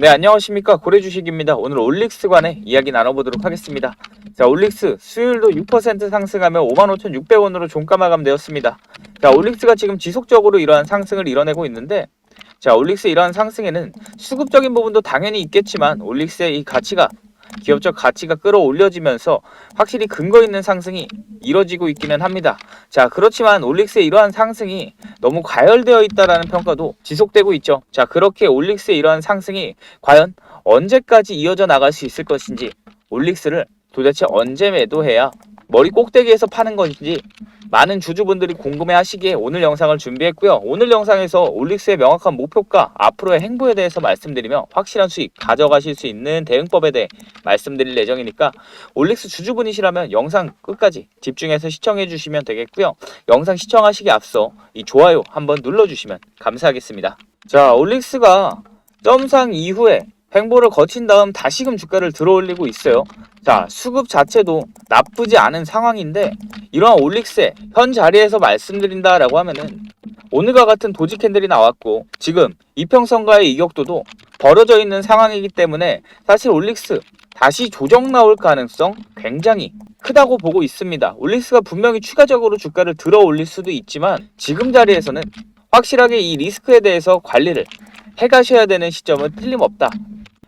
네, 안녕하십니까. 고래주식입니다. 오늘 올릭스 관해 이야기 나눠보도록 하겠습니다. 자, 올릭스 수요일도 6% 상승하며 55,600원으로 종가 마감되었습니다. 자, 올릭스가 지금 지속적으로 이러한 상승을 이뤄내고 있는데, 자, 올릭스 이러한 상승에는 수급적인 부분도 당연히 있겠지만, 올릭스의 이 가치가 기업적 가치가 끌어올려지면서 확실히 근거 있는 상승이 이뤄지고 있기는 합니다. 자, 그렇지만 올릭스의 이러한 상승이 너무 과열되어 있다라는 평가도 지속되고 있죠. 자, 그렇게 올릭스의 이러한 상승이 과연 언제까지 이어져 나갈 수 있을 것인지, 올릭스를 도대체 언제 매도해야 머리 꼭대기에서 파는 것인지 많은 주주분들이 궁금해 하시기에 오늘 영상을 준비했고요. 오늘 영상에서 올릭스의 명확한 목표가 앞으로의 행보에 대해서 말씀드리며 확실한 수익 가져가실 수 있는 대응법에 대해 말씀드릴 예정이니까 올릭스 주주분이시라면 영상 끝까지 집중해서 시청해 주시면 되겠고요. 영상 시청하시기 앞서 이 좋아요 한번 눌러주시면 감사하겠습니다. 자, 올릭스가 점상 이후에 횡보를 거친 다음 다시금 주가를 들어올리고 있어요. 자, 수급 자체도 나쁘지 않은 상황인데 이러한 올릭스의 현 자리에서 말씀드린다라고 하면은 오늘과 같은 도지 캔들이 나왔고 지금 이평선과의 이격도도 벌어져 있는 상황이기 때문에 사실 올릭스 다시 조정 나올 가능성 굉장히 크다고 보고 있습니다. 올릭스가 분명히 추가적으로 주가를 들어 올릴 수도 있지만 지금 자리에서는 확실하게 이 리스크에 대해서 관리를 해가셔야 되는 시점은 틀림없다.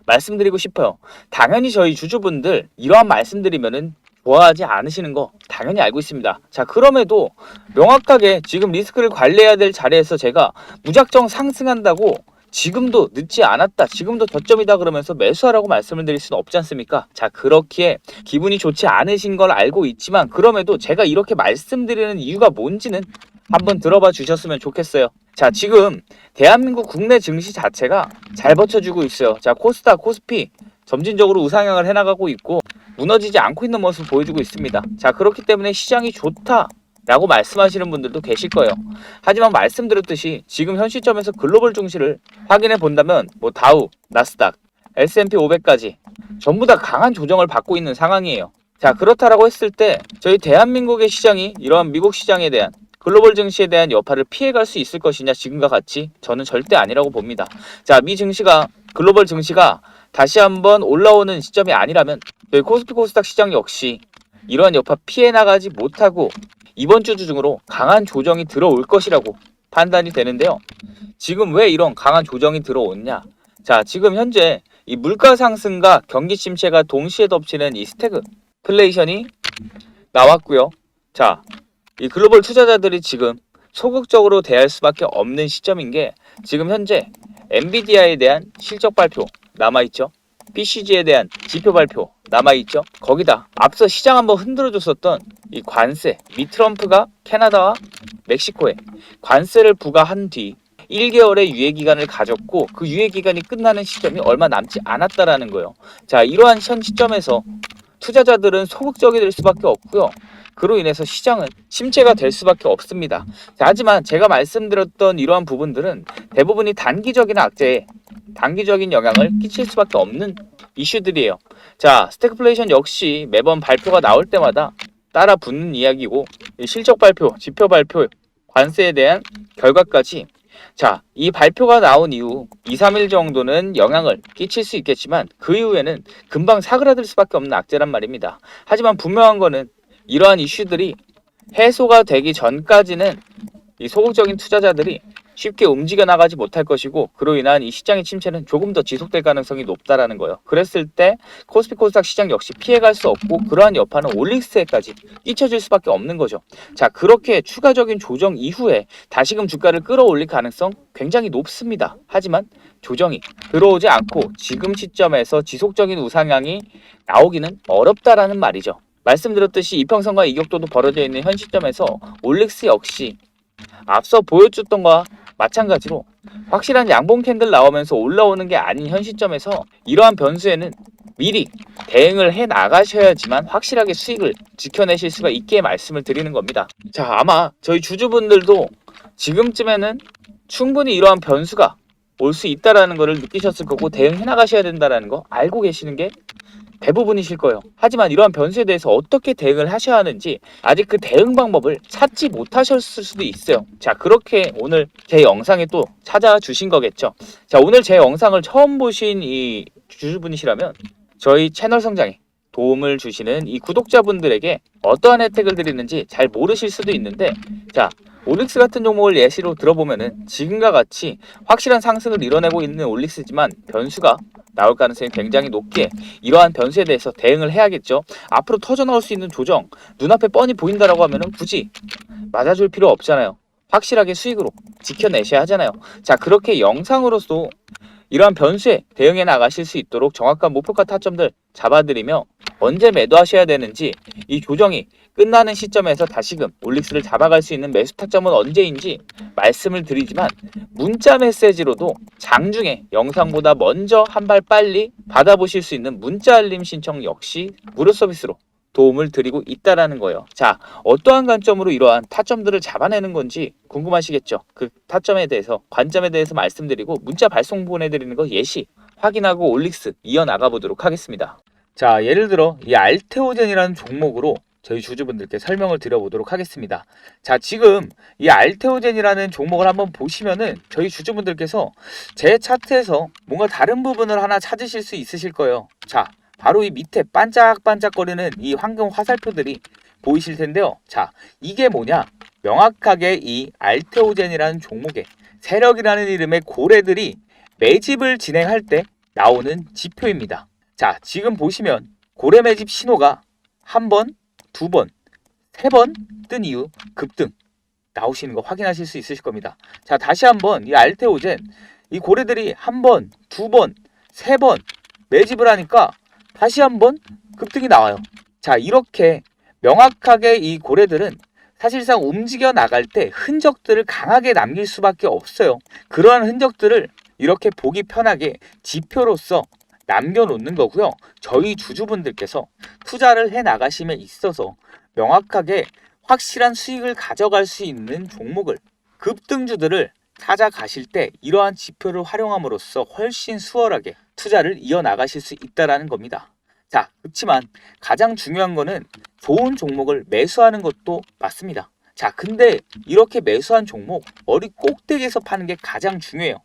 말씀드리고 싶어요. 당연히 저희 주주분들 이러한 말씀드리면은 좋아하지 않으시는 거 당연히 알고 있습니다. 자, 그럼에도 명확하게 지금 리스크를 관리해야 될 자리에서 제가 무작정 상승한다고 지금도 늦지 않았다. 지금도 저점이다 그러면서 매수하라고 말씀을 드릴 수는 없지 않습니까? 자, 그렇기에 기분이 좋지 않으신 걸 알고 있지만 그럼에도 제가 이렇게 말씀드리는 이유가 뭔지는 한번 들어봐 주셨으면 좋겠어요. 자, 지금 대한민국 국내 증시 자체가 잘 버텨주고 있어요. 자, 코스닥, 코스피 점진적으로 우상향을 해나가고 있고 무너지지 않고 있는 모습을 보여주고 있습니다. 자, 그렇기 때문에 시장이 좋다. 라고 말씀하시는 분들도 계실 거예요. 하지만 말씀드렸듯이 지금 현 시점에서 글로벌 증시를 확인해 본다면 뭐 다우, 나스닥, S&P 500까지 전부 다 강한 조정을 받고 있는 상황이에요. 자, 그렇다라고 했을 때 저희 대한민국의 시장이 이러한 미국 시장에 대한 글로벌 증시에 대한 여파를 피해갈 수 있을 것이냐 지금과 같이 저는 절대 아니라고 봅니다. 자, 미 증시가 글로벌 증시가 다시 한번 올라오는 시점이 아니라면 저희 코스피 코스닥 시장 역시 이러한 여파 피해 나가지 못하고 이번 주 중으로 강한 조정이 들어올 것이라고 판단이 되는데요. 지금 왜 이런 강한 조정이 들어오냐? 자, 지금 현재 이 물가 상승과 경기 침체가 동시에 덮치는 이 스태그 플레이션이 나왔고요. 자, 이 글로벌 투자자들이 지금 소극적으로 대할 수밖에 없는 시점인 게 지금 현재 엔비디아에 대한 실적 발표 남아있죠. PCG에 대한 지표 발표 남아있죠. 거기다 앞서 시장 한번 흔들어줬었던 이 관세, 미 트럼프가 캐나다와 멕시코에 관세를 부과한 뒤 1개월의 유예 기간을 가졌고 그 유예 기간이 끝나는 시점이 얼마 남지 않았다라는 거예요. 자, 이러한 현 시점에서 투자자들은 소극적이 될 수밖에 없고요. 그로 인해서 시장은 침체가 될 수밖에 없습니다. 자, 하지만 제가 말씀드렸던 이러한 부분들은 대부분이 단기적인 악재에 단기적인 영향을 끼칠 수밖에 없는 이슈들이에요. 자, 스태그플레이션 역시 매번 발표가 나올 때마다 따라 붙는 이야기고 실적 발표, 지표 발표, 관세에 대한 결과까지 자, 이 발표가 나온 이후 2, 3일 정도는 영향을 끼칠 수 있겠지만 그 이후에는 금방 사그라들 수밖에 없는 악재란 말입니다. 하지만 분명한 거는 이러한 이슈들이 해소가 되기 전까지는 이 소극적인 투자자들이 쉽게 움직여 나가지 못할 것이고 그로 인한 이 시장의 침체는 조금 더 지속될 가능성이 높다라는 거예요. 그랬을 때 코스피 코스닥 시장 역시 피해갈 수 없고 그러한 여파는 올릭스에까지 끼쳐질 수밖에 없는 거죠. 자 그렇게 추가적인 조정 이후에 다시금 주가를 끌어올릴 가능성 굉장히 높습니다. 하지만 조정이 들어오지 않고 지금 시점에서 지속적인 우상향이 나오기는 어렵다라는 말이죠. 말씀드렸듯이 이평선과 이격도도 벌어져 있는 현 시점에서 올릭스 역시 앞서 보여줬던 것과 마찬가지로 확실한 양봉 캔들 나오면서 올라오는 게 아닌 현 시점에서 이러한 변수에는 미리 대응을 해 나가셔야지만 확실하게 수익을 지켜내실 수가 있게 말씀을 드리는 겁니다. 자, 아마 저희 주주분들도 지금쯤에는 충분히 이러한 변수가 올 수 있다라는 것을 느끼셨을 거고 대응해 나가셔야 된다라는 거 알고 계시는 게 대부분이실 거예요. 하지만 이러한 변수에 대해서 어떻게 대응을 하셔야 하는지 아직 그 대응 방법을 찾지 못하셨을 수도 있어요. 자, 그렇게 오늘 제 영상에 또 찾아주신 거겠죠. 자, 오늘 제 영상을 처음 보신 이 주주분이시라면 저희 채널 성장에 도움을 주시는 이 구독자분들에게 어떠한 혜택을 드리는지 잘 모르실 수도 있는데 자, 올릭스 같은 종목을 예시로 들어보면은 지금과 같이 확실한 상승을 이뤄내고 있는 올릭스지만 변수가 나올 가능성이 굉장히 높기에 이러한 변수에 대해서 대응을 해야겠죠. 앞으로 터져 나올 수 있는 조정 눈앞에 뻔히 보인다라고 하면은 굳이 맞아줄 필요 없잖아요. 확실하게 수익으로 지켜내셔야 하잖아요. 자 그렇게 영상으로서 이러한 변수에 대응해 나가실 수 있도록 정확한 목표가 타점들 잡아드리며 언제 매도하셔야 되는지 이 조정이 끝나는 시점에서 다시금 올릭스를 잡아갈 수 있는 매수 타점은 언제인지 말씀을 드리지만 문자 메시지로도 장중에 영상보다 먼저 한 발 빨리 받아보실 수 있는 문자 알림 신청 역시 무료 서비스로 도움을 드리고 있다라는 거예요. 자, 어떠한 관점으로 이러한 타점들을 잡아내는 건지 궁금하시겠죠? 그 타점에 대해서 관점에 대해서 말씀드리고 문자 발송 보내드리는 거 예시 확인하고 올릭스 이어나가 보도록 하겠습니다. 자, 예를 들어 이 알테오젠이라는 종목으로 저희 주주분들께 설명을 드려보도록 하겠습니다. 자, 지금 이 알테오젠이라는 종목을 한번 보시면은 저희 주주분들께서 제 차트에서 뭔가 다른 부분을 하나 찾으실 수 있으실 거예요. 자, 바로 이 밑에 반짝반짝거리는 이 황금 화살표들이 보이실 텐데요. 자, 이게 뭐냐? 명확하게 이 알테오젠이라는 종목의 세력이라는 이름의 고래들이 매집을 진행할 때 나오는 지표입니다. 자, 지금 보시면 고래 매 집 신호가 한 번, 두 번, 세 번 뜬 이후 급등 나오시는 거 확인하실 수 있으실 겁니다. 자, 다시 한번 이 알테오젠 이 고래들이 한 번, 두 번, 세 번 매집을 하니까 다시 한번 급등이 나와요. 자, 이렇게 명확하게 이 고래들은 사실상 움직여 나갈 때 흔적들을 강하게 남길 수밖에 없어요. 그러한 흔적들을 이렇게 보기 편하게 지표로서 남겨놓는 거고요. 저희 주주분들께서 투자를 해 나가심에 있어서 명확하게 확실한 수익을 가져갈 수 있는 종목을 급등주들을 찾아가실 때 이러한 지표를 활용함으로써 훨씬 수월하게 투자를 이어나가실 수 있다라는 겁니다. 자, 그렇지만 가장 중요한 거는 좋은 종목을 매수하는 것도 맞습니다. 자, 근데 이렇게 매수한 종목 머리 꼭대기에서 파는 게 가장 중요해요.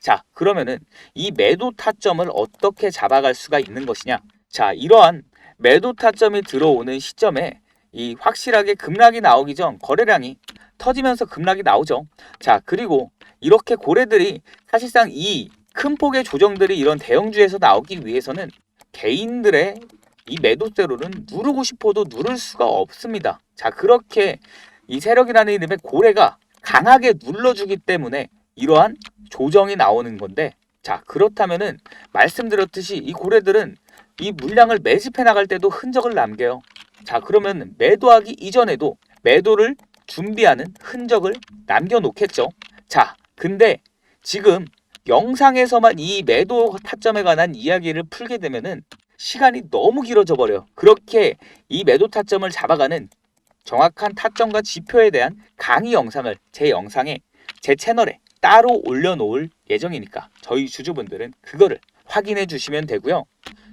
자, 그러면은 이 매도 타점을 어떻게 잡아갈 수가 있는 것이냐? 자, 이러한 매도 타점이 들어오는 시점에 이 확실하게 급락이 나오기 전 거래량이 터지면서 급락이 나오죠. 자, 그리고 이렇게 고래들이 사실상 이 큰 폭의 조정들이 이런 대형주에서 나오기 위해서는 개인들의 이 매도대로는 누르고 싶어도 누를 수가 없습니다. 자, 그렇게 이 세력이라는 이름의 고래가 강하게 눌러주기 때문에 이러한 조정이 나오는 건데, 자, 그렇다면은 말씀드렸듯이 이 고래들은 이 물량을 매집해 나갈 때도 흔적을 남겨요. 자, 그러면 매도하기 이전에도 매도를 준비하는 흔적을 남겨놓겠죠. 자, 근데 지금 영상에서만 이 매도 타점에 관한 이야기를 풀게 되면은 시간이 너무 길어져 버려요. 그렇게 이 매도 타점을 잡아가는 정확한 타점과 지표에 대한 강의 영상을 제 영상에 제 채널에 따로 올려놓을 예정이니까 저희 주주분들은 그거를 확인해 주시면 되고요.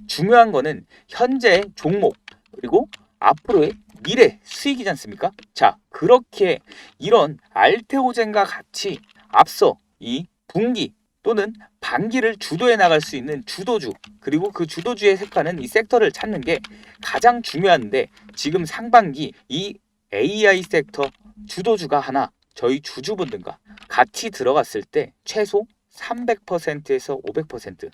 중요한 거는 현재 종목 그리고 앞으로의 미래 수익이지 않습니까? 자, 그렇게 이런 알테오젠과 같이 앞서 이 분기 또는 반기를 주도해 나갈 수 있는 주도주 그리고 그 주도주에 속하는 이 섹터를 찾는 게 가장 중요한데 지금 상반기 이 AI 섹터 주도주가 하나 저희 주주분들과 같이 들어갔을 때 최소 300%에서 500%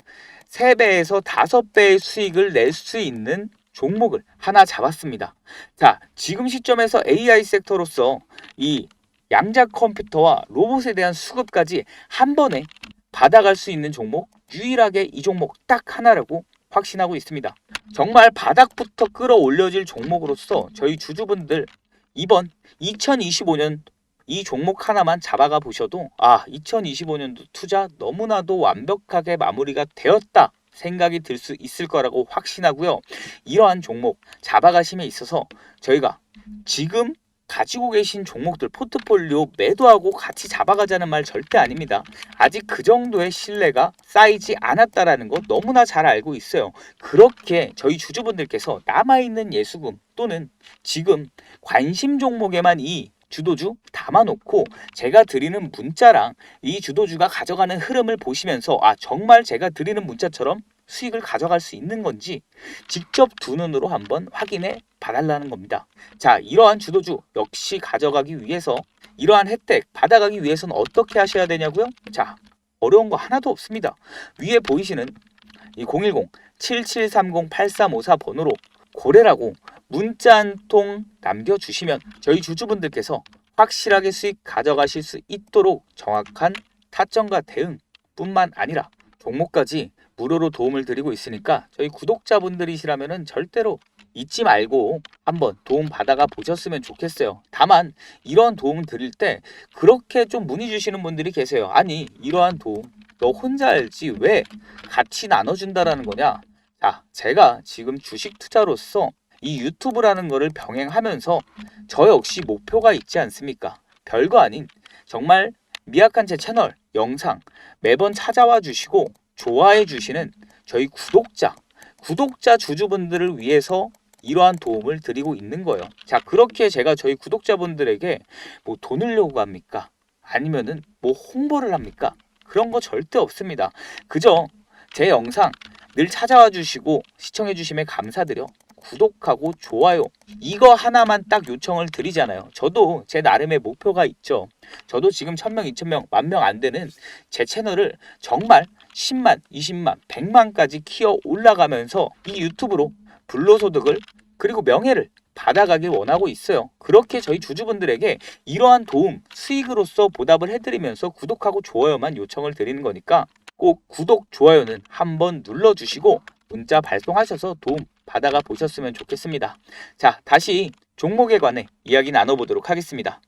3배에서 5배의 수익을 낼 수 있는 종목을 하나 잡았습니다. 자, 지금 시점에서 AI 섹터로서 이 양자 컴퓨터와 로봇에 대한 수급까지 한 번에 받아갈 수 있는 종목 유일하게 이 종목 딱 하나라고 확신하고 있습니다. 정말 바닥부터 끌어올려질 종목으로서 저희 주주분들 이번 2025년 이 종목 하나만 잡아가 보셔도 아 2025년도 투자 너무나도 완벽하게 마무리가 되었다 생각이 들 수 있을 거라고 확신하고요. 이러한 종목 잡아가심에 있어서 저희가 지금 가지고 계신 종목들 포트폴리오 매도하고 같이 잡아가자는 말 절대 아닙니다. 아직 그 정도의 신뢰가 쌓이지 않았다라는 거 너무나 잘 알고 있어요. 그렇게 저희 주주분들께서 남아있는 예수금 또는 지금 관심 종목에만 이 주도주 담아놓고 제가 드리는 문자랑 이 주도주가 가져가는 흐름을 보시면서 아 정말 제가 드리는 문자처럼 수익을 가져갈 수 있는 건지 직접 두 눈으로 한번 확인해 봐달라는 겁니다. 자, 이러한 주도주 역시 가져가기 위해서 이러한 혜택 받아가기 위해서는 어떻게 하셔야 되냐고요? 자, 어려운 거 하나도 없습니다. 위에 보이시는 이 010-7730-8354 번호로 고래라고 문자 한 통 남겨주시면 저희 주주분들께서 확실하게 수익 가져가실 수 있도록 정확한 타점과 대응 뿐만 아니라 종목까지 무료로 도움을 드리고 있으니까 저희 구독자분들이시라면 절대로 잊지 말고 한번 도움 받아가 보셨으면 좋겠어요. 다만 이런 도움 드릴 때 그렇게 좀 문의 주시는 분들이 계세요. 아니 이러한 도움 너 혼자 알지 왜 같이 나눠준다라는 거냐? 자 제가 지금 주식 투자로서 이 유튜브라는 거를 병행하면서 저 역시 목표가 있지 않습니까? 별거 아닌 정말 미약한 제 채널 영상 매번 찾아와 주시고 좋아해 주시는 저희 구독자, 구독자 주주분들을 위해서 이러한 도움을 드리고 있는 거예요. 자, 그렇게 제가 저희 구독자분들에게 뭐 돈을 요구합니까? 아니면은 뭐 홍보를 합니까? 그런 거 절대 없습니다. 그저 제 영상 늘 찾아와 주시고 시청해 주심에 감사드려. 구독하고 좋아요 이거 하나만 딱 요청을 드리잖아요. 저도 제 나름의 목표가 있죠. 저도 지금 1000명, 2000명, 만명 안 되는 제 채널을 정말 10만, 20만, 100만까지 키워 올라가면서 이 유튜브로 불로소득을 그리고 명예를 받아가길 원하고 있어요. 그렇게 저희 주주분들에게 이러한 도움, 수익으로서 보답을 해드리면서 구독하고 좋아요만 요청을 드리는 거니까 꼭 구독, 좋아요는 한번 눌러주시고 문자 발송하셔서 도움 받아가 보셨으면 좋겠습니다. 자, 다시 종목에 관해 이야기 나눠보도록 하겠습니다.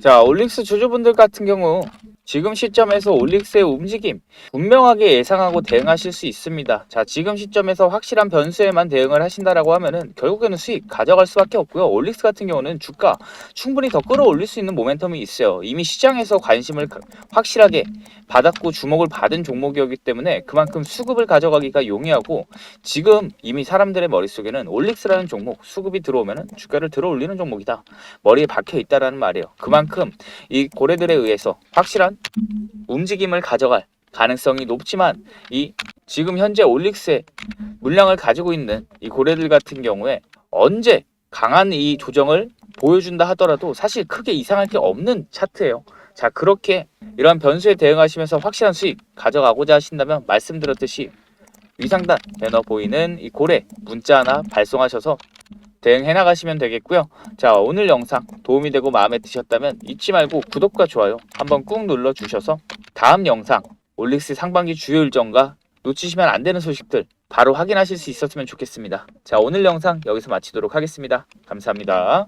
자, 올릭스 주주분들 같은 경우 지금 시점에서 올릭스의 움직임 분명하게 예상하고 대응하실 수 있습니다. 자, 지금 시점에서 확실한 변수에만 대응을 하신다라고 하면은 결국에는 수익 가져갈 수밖에 없고요. 올릭스 같은 경우는 주가 충분히 더 끌어올릴 수 있는 모멘텀이 있어요. 이미 시장에서 관심을 가- 확실하게 받았고 주목을 받은 종목이었기 때문에 그만큼 수급을 가져가기가 용이하고 지금 이미 사람들의 머릿속에는 올릭스라는 종목 수급이 들어오면은 주가를 들어올리는 종목이다. 머리에 박혀 있다라는 말이에요. 그만큼 이 고래들에 의해서 확실한 움직임을 가져갈 가능성이 높지만 이 지금 현재 올릭스의 물량을 가지고 있는 이 고래들 같은 경우에 언제 강한 이 조정을 보여준다 하더라도 사실 크게 이상할 게 없는 차트예요. 자 그렇게 이러한 변수에 대응하시면서 확실한 수익 가져가고자 하신다면 말씀드렸듯이 위상단 배너 보이는 이 고래 문자 하나 발송하셔서 대응해 나가시면 되겠고요. 자 오늘 영상 도움이 되고 마음에 드셨다면 잊지 말고 구독과 좋아요 한번 꾹 눌러 주셔서 다음 영상 올릭스 상반기 주요 일정과 놓치시면 안 되는 소식들 바로 확인하실 수 있었으면 좋겠습니다. 자 오늘 영상 여기서 마치도록 하겠습니다. 감사합니다.